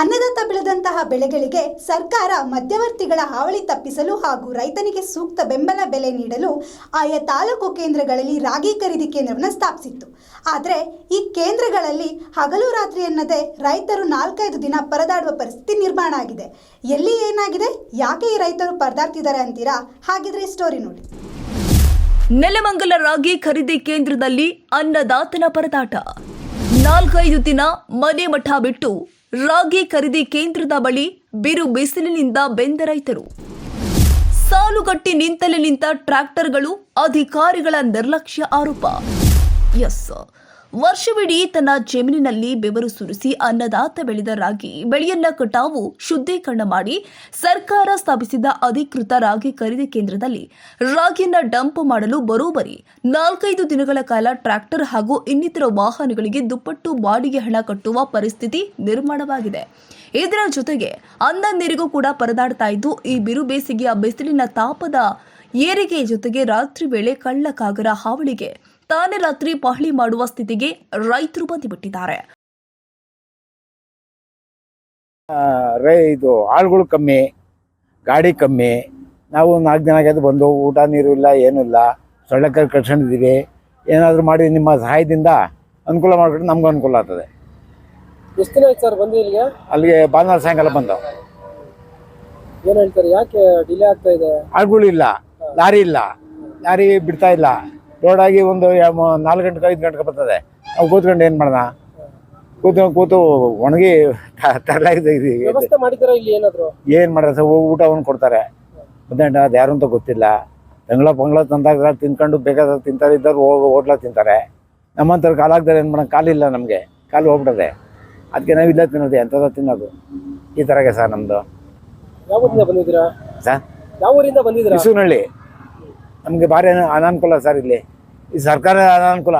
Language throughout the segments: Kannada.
ಅನ್ನದಾತ ಬೆಳೆದಂತಹ ಬೆಳೆಗಳಿಗೆ ಸರ್ಕಾರ ಮಧ್ಯವರ್ತಿಗಳ ಹಾವಳಿ ತಪ್ಪಿಸಲು ಹಾಗೂ ರೈತನಿಗೆ ಸೂಕ್ತ ಬೆಂಬಲ ಬೆಲೆ ನೀಡಲು ಆಯಾ ತಾಲೂಕು ಕೇಂದ್ರಗಳಲ್ಲಿ ರಾಗಿ ಖರೀದಿ ಕೇಂದ್ರವನ್ನು ಸ್ಥಾಪಿಸಿತ್ತು. ಆದರೆ ಈ ಕೇಂದ್ರಗಳಲ್ಲಿ ಹಗಲು ರಾತ್ರಿ ಎನ್ನದೆ ರೈತರು ನಾಲ್ಕೈದು ದಿನ ಪರದಾಡುವ ಪರಿಸ್ಥಿತಿ ನಿರ್ಮಾಣ ಆಗಿದೆ. ಎಲ್ಲಿ ಏನಾಗಿದೆ? ಯಾಕೆ ಈ ರೈತರು ಪರದಾಡ್ತಿದ್ದಾರೆ ಅಂತೀರಾ? ಹಾಗಿದ್ರೆ ಸ್ಟೋರಿ ನೋಡಿ. ನೆಲಮಂಗಲ ರಾಗಿ ಖರೀದಿ ಕೇಂದ್ರದಲ್ಲಿ ಅನ್ನದಾತನ ಪರದಾಟ. ನಾಲ್ಕೈದು ದಿನ ಮನೆ ಮಠ ಬಿಟ್ಟು ರಾಗಿ ಖರೀದಿ ಕೇಂದ್ರದ ಬಳಿ ಬಿರು ಬಿಸಿಲಿನಿಂದ ಬೆಂದ ರೈತರು. ಸಾಲುಗಟ್ಟಿ ನಿಂತಲೇ ನಿಂತ ಟ್ರ್ಯಾಕ್ಟರ್ಗಳು ಅಧಿಕಾರಿಗಳ ನಿರ್ಲಕ್ಷ್ಯ ಆರೋಪ. ಎಸ್ ವರ್ಷವಿಡೀ ತನ್ನ ಜಮೀನಿನಲ್ಲಿ ಬೆವರು ಸುರಿಸಿ ಅನ್ನದಾತ ಬೆಳೆದ ರಾಗಿ ಬೆಳೆಯನ್ನ ಕಟಾವು ಶುದ್ಧೀಕರಣ ಮಾಡಿ ಸರ್ಕಾರ ಸ್ಥಾಪಿಸಿದ ಅಧಿಕೃತ ರಾಗಿ ಖರೀದಿ ಕೇಂದ್ರದಲ್ಲಿ ರಾಗಿಯನ್ನ ಡಂಪ್ ಮಾಡಲು ಬರೋಬರಿ ನಾಲ್ಕೈದು ದಿನಗಳ ಕಾಲ ಟ್ರ್ಯಾಕ್ಟರ್ ಹಾಗೂ ಇನ್ನಿತರ ವಾಹನಗಳಿಗೆ ದುಪ್ಪಟ್ಟು ಬಾಡಿಗೆ ಹಣ ಕಟ್ಟುವ ಪರಿಸ್ಥಿತಿ ನಿರ್ಮಾಣವಾಗಿದೆ. ಇದರ ಜೊತೆಗೆ ಅನ್ನ ನೀರಿಗೂ ಕೂಡ ಪರದಾಡ್ತಾ ಇದ್ದು, ಈ ಬಿರು ಬೇಸಿಗೆಯ ಬಿಸಿಲಿನ ತಾಪದ ಏರಿಗೆ ಜೊತೆಗೆ ರಾತ್ರಿ ವೇಳೆ ಕಳ್ಳಕಾಗರ ಹಾವಳಿಗೆ ತಾನೇ ರಾತ್ರಿ ಪಹಳಿ ಮಾಡುವ ಸ್ಥಿತಿಗೆ ರೈತರು ಬಂದುಬಿಟ್ಟಿದ್ದಾರೆ. ರೈ ಇದು ಆಳುಗಳು ಕಮ್ಮಿ ಗಾಡಿ ಕಮ್ಮಿ ನಾವು ನಾಲ್ಕು ದಿನ ಆಗಿದೆ ಬಂದು ಊಟ ನೀರು ಇಲ್ಲ ಏನೂ ಇಲ್ಲ ಸೊಳ್ಳೆ ಕರ್ ಕಟ್ಕೊಂಡಿದ್ದೀವಿ ಏನಾದರೂ ಮಾಡಿ ನಿಮ್ಮ ಸಹಾಯದಿಂದ ಅನುಕೂಲ ಮಾಡಿಬಿಟ್ಟು ನಮ್ಗೆ ಅನುಕೂಲ ಆಗ್ತದೆ. ಎಷ್ಟು ದಿನ ಆಯ್ತು ಸರ್ ಬಂದು ಇಲ್ಲಿಗೆ? ಅಲ್ಲಿಗೆ ಭಾನುವಾರ ಸಾಯಂಕಾಲ ಬಂದು. ಏನು ಹೇಳ್ತಾರೆ ಯಾಕೆ ಡಿಲೇ ಆಗ್ತಾ ಇದೆ? ಆಳುಗಳು ಇಲ್ಲ ಲಾರಿ ಇಲ್ಲ ಲಾರಿ ಬಿಡ್ತಾ ಇಲ್ಲ. ರೋಡಾಗಿ ಒಂದು ನಾಲ್ಕು ಗಂಟೆಗೆ ಐದು ಗಂಟೆಗೆ ಬರ್ತದೆ. ನಾವು ಕೂತ್ಕೊಂಡು ಏನು ಮಾಡೋಣ? ಕೂತು ಕೂತು ಒಣಗಿ ತರಲಾಗಿದೆ ಏನಾದ್ರು? ಏನು ಮಾಡ್ತಾರೆ ಸರ್ ಊಟವನ್ನು ಕೊಡ್ತಾರೆ. ಮಧ್ಯಾಹ್ನ ಅದು ಯಾರು ಅಂತ ಗೊತ್ತಿಲ್ಲ. ತಂಗಳ ಪಂಗಳ ತಂದಾಗ ತಿನ್ಕೊಂಡು ಬೇಕಾದ್ರೆ ತಿಂತಾರೆ ಇದ್ದವ್ರು ಹೋಗಿ ಹೋಟ್ಲ ತಿಂತಾರೆ. ನಮ್ಮಂತರ ಕಾಲಾಗ್ತಾರೆ ಏನು ಮಾಡೋಣ? ಕಾಲಿಲ್ಲ ನಮಗೆ. ಕಾಲು ಹೋಗ್ಬಿಡದೆ. ಅದಕ್ಕೆ ನಾವು ಇಲ್ಲ ತಿನ್ನೋದು ಎಂಥದ ತಿನ್ನೋದು? ಈ ಥರಗೆ ಸರ್ ನಮ್ಮದು ಯಾವ ಊರಿಂದ ಬಂದಿದ್ದೀರಾ? ಸರ್? ಯಾವ ಊರಿಂದ ಬಂದಿದ್ದೀರಾ ನಮಗೆ ಭಾರಿ ಅನ- ಅನಾನುಕೂಲ ಸರ್ ಇಲ್ಲಿ. ಈ ಸರ್ಕಾರ ಅನಾನುಕೂಲ.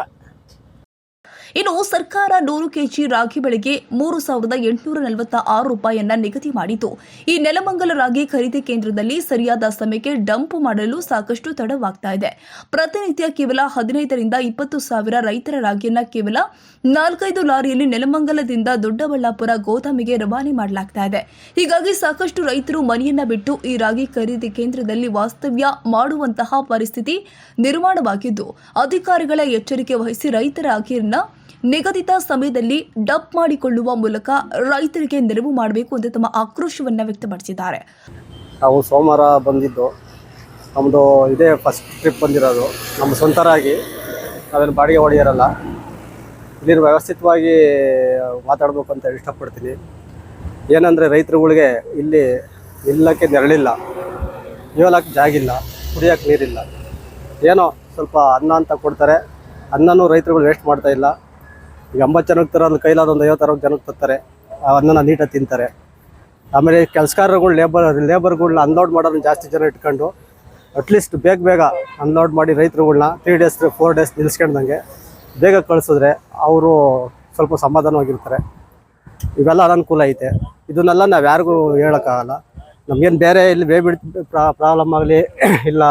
ಇನ್ನು ಸರ್ಕಾರ ನೂರು ಕೆಜಿ ರಾಗಿ ಬೆಳೆಗೆ ಮೂರು ಸಾವಿರದ ಎಂಟುನೂರ ನಲವತ್ತ ಆರು ರೂಪಾಯಿಯನ್ನ ನಿಗದಿ ಮಾಡಿತು. ಈ ನೆಲಮಂಗಲ ರಾಗಿ ಖರೀದಿ ಕೇಂದ್ರದಲ್ಲಿ ಸರಿಯಾದ ಸಮಯಕ್ಕೆ ಡಂಪ್ ಮಾಡಲು ಸಾಕಷ್ಟು ತಡವಾಗ್ತಾ ಇದೆ. ಪ್ರತಿನಿತ್ಯ ಕೇವಲ ಹದಿನೈದರಿಂದ ಇಪ್ಪತ್ತು ಸಾವಿರ ರೈತರ ರಾಗಿಯನ್ನ ಕೇವಲ ನಾಲ್ಕೈದು ಲಾರಿಯಲ್ಲಿ ನೆಲಮಂಗಲದಿಂದ ದೊಡ್ಡಬಳ್ಳಾಪುರ ಗೋದಾಮಿಗೆ ರವಾನೆ ಮಾಡಲಾಗ್ತಾ ಇದೆ. ಹೀಗಾಗಿ ಸಾಕಷ್ಟು ರೈತರು ಮನೆಯನ್ನ ಬಿಟ್ಟು ಈ ರಾಗಿ ಖರೀದಿ ಕೇಂದ್ರದಲ್ಲಿ ವಾಸ್ತವ್ಯ ಮಾಡುವಂತಹ ಪರಿಸ್ಥಿತಿ ನಿರ್ಮಾಣವಾಗಿದ್ದು, ಅಧಿಕಾರಿಗಳ ಎಚ್ಚರಿಕೆ ವಹಿಸಿ ರೈತರ ರಾಗಿಯನ್ನ ನಿಗದಿತ ಸಮಯದಲ್ಲಿ ಡಬ್ ಮಾಡಿಕೊಳ್ಳುವ ಮೂಲಕ ರೈತರಿಗೆ ನೆರವು ಮಾಡಬೇಕು ಅಂತ ತಮ್ಮ ಆಕ್ರೋಶವನ್ನು ವ್ಯಕ್ತಪಡಿಸಿದ್ದಾರೆ. ನಾವು ಸೋಮವಾರ ಬಂದಿದ್ದು ನಮ್ಮದು ಇದೇ ಫಸ್ಟ್ ಟ್ರಿಪ್ ಬಂದಿರೋದು. ನಮ್ಮ ಸ್ವಂತರಾಗಿ ಅದನ್ನು ಬಾಡಿಗೆ ಹೊಡೆಯರಲ್ಲ ಇಲ್ಲಿನ ವ್ಯವಸ್ಥಿತವಾಗಿ ಮಾತಾಡಬೇಕು ಅಂತ ಇಷ್ಟಪಡ್ತೀನಿ. ಏನಂದರೆ ರೈತರುಗಳಿಗೆ ಇಲ್ಲಿ ನಿಲ್ಲಕ್ಕೆ ನೆರಳಿಲ್ಲ. ಇಳಕ್ಕೆ ಜಾಗಿಲ್ಲ ಕುಡಿಯೋಕ್ಕೆ ನೀರಿಲ್ಲ. ಏನೋ ಸ್ವಲ್ಪ ಅನ್ನ ಅಂತ ಕೊಡ್ತಾರೆ. ಅನ್ನನೂ ರೈತರುಗಳು ವೇಸ್ಟ್ ಮಾಡ್ತಾ ಇಲ್ಲ. ಈಗ ಎಂಬತ್ತು ಜನಕ್ಕೆ ತರೋದು, ಕೈಲಾದ ಒಂದು ಐವತ್ತು ಅರವತ್ತು ಜನಕ್ಕೆ ತರ್ತಾರೆ. ಆ ಅನ್ನನ ನೀಟಾಗಿ ತಿಂತಾರೆ. ಆಮೇಲೆ ಕೆಲಸಗಾರರುಗಳು ಲೇಬರ್ ಲೇಬರ್ಗಳ್ನ ಅನ್ಲೋಡ್ ಮಾಡೋದನ್ನ ಜಾಸ್ತಿ ಜನ ಇಟ್ಕೊಂಡು ಅಟ್ಲೀಸ್ಟ್ ಬೇಗ ಬೇಗ ಅನ್ಲೋಡ್ ಮಾಡಿ ರೈತರುಗಳನ್ನ ತ್ರೀ ಡೇಸ್ ಫೋರ್ ಡೇಸ್ ನಿಲ್ಸ್ಕೊಂಡಂಗೆ ಬೇಗ ಕಳಿಸಿದ್ರೆ ಅವರು ಸ್ವಲ್ಪ ಸಮಾಧಾನವಾಗಿರ್ತಾರೆ. ಇವೆಲ್ಲ ಅನನುಕೂಲ ಐತೆ. ಇದನ್ನೆಲ್ಲ ನಾವು ಯಾರಿಗೂ ಹೇಳೋಕ್ಕಾಗಲ್ಲ. ನಮಗೇನು ಬೇರೆ ಇಲ್ಲಿ ಬೇಬಿಡ್ ಪ್ರಾಬ್ಲಮ್ ಆಗಲಿ, ಇಲ್ಲ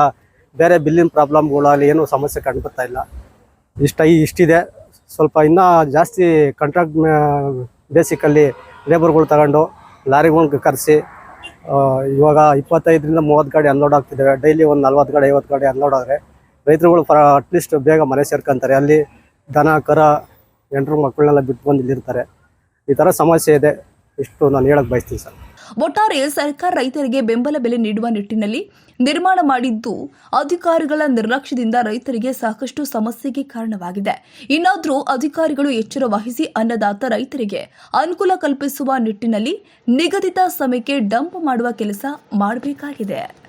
ಬೇರೆ ಬಿಲ್ಲಿನ ಪ್ರಾಬ್ಲಮ್ಗಳಾಗಲಿ ಏನೂ ಸಮಸ್ಯೆ ಕಂಡುಬರ್ತಾ ಇಲ್ಲ. ಇಷ್ಟ, ಇಷ್ಟಿದೆ. ಸ್ವಲ್ಪ ಇನ್ನೂ ಜಾಸ್ತಿ ಕಾಂಟ್ರಾಕ್ಟ್ ಬೇಸಿಕಲ್ಲಿ ಲೇಬರ್ಗಳು ತಗೊಂಡು ಲಾರಿಗಳ್ನ ಕರೆಸಿ ಇವಾಗ ಇಪ್ಪತ್ತೈದರಿಂದ ಮೂವತ್ತು ಗಾಡಿ ಅನ್ಲೋಡ್ ಆಗ್ತಿದ್ದಾವೆ ಡೈಲಿ ಒಂದು ನಲ್ವತ್ತು ಗಾಡಿ, ಐವತ್ತು ಗಾಡಿ ಅನ್ಲೋಡ್ ಆದರೆ ರೈತರುಗಳು ಫ ಅಟ್ಲೀಸ್ಟ್ ಬೇಗ ಮನೆ ಸೇರ್ಕೊಂತಾರೆ. ಅಲ್ಲಿ ದನ, ಕರ ಎಂಟ್ರು ಮಕ್ಕಳನ್ನೆಲ್ಲ ಬಿಟ್ಟು ಬಂದು ಇಲ್ಲಿರ್ತಾರೆ. ಈ ಥರ ಸಮಸ್ಯೆ ಇದೆ. ಇಷ್ಟು ನಾನು ಹೇಳಕ್ಕೆ ಬಯಸ್ತೀನಿ ಸರ್. ಒಟ್ಟಾರೆ ಸರ್ಕಾರ ರೈತರಿಗೆ ಬೆಂಬಲ ಬೆಲೆ ನೀಡುವ ನಿಟ್ಟಿನಲ್ಲಿ ನಿರ್ಮಾಣ ಮಾಡಿದ್ದು ಅಧಿಕಾರಿಗಳ ನಿರ್ಲಕ್ಷ್ಯದಿಂದ ರೈತರಿಗೆ ಸಾಕಷ್ಟು ಸಮಸ್ಯೆಗೆ ಕಾರಣವಾಗಿದೆ. ಇನ್ನಾದರೂ ಅಧಿಕಾರಿಗಳು ಎಚ್ಚರ ವಹಿಸಿ ಅನ್ನದಾತ ರೈತರಿಗೆ ಅನುಕೂಲ ಕಲ್ಪಿಸುವ ನಿಟ್ಟಿನಲ್ಲಿ ನಿಗದಿತ ಸಮಯಕ್ಕೆ ಡಂಪ್ ಮಾಡುವ ಕೆಲಸ ಮಾಡಬೇಕಾಗಿದೆ.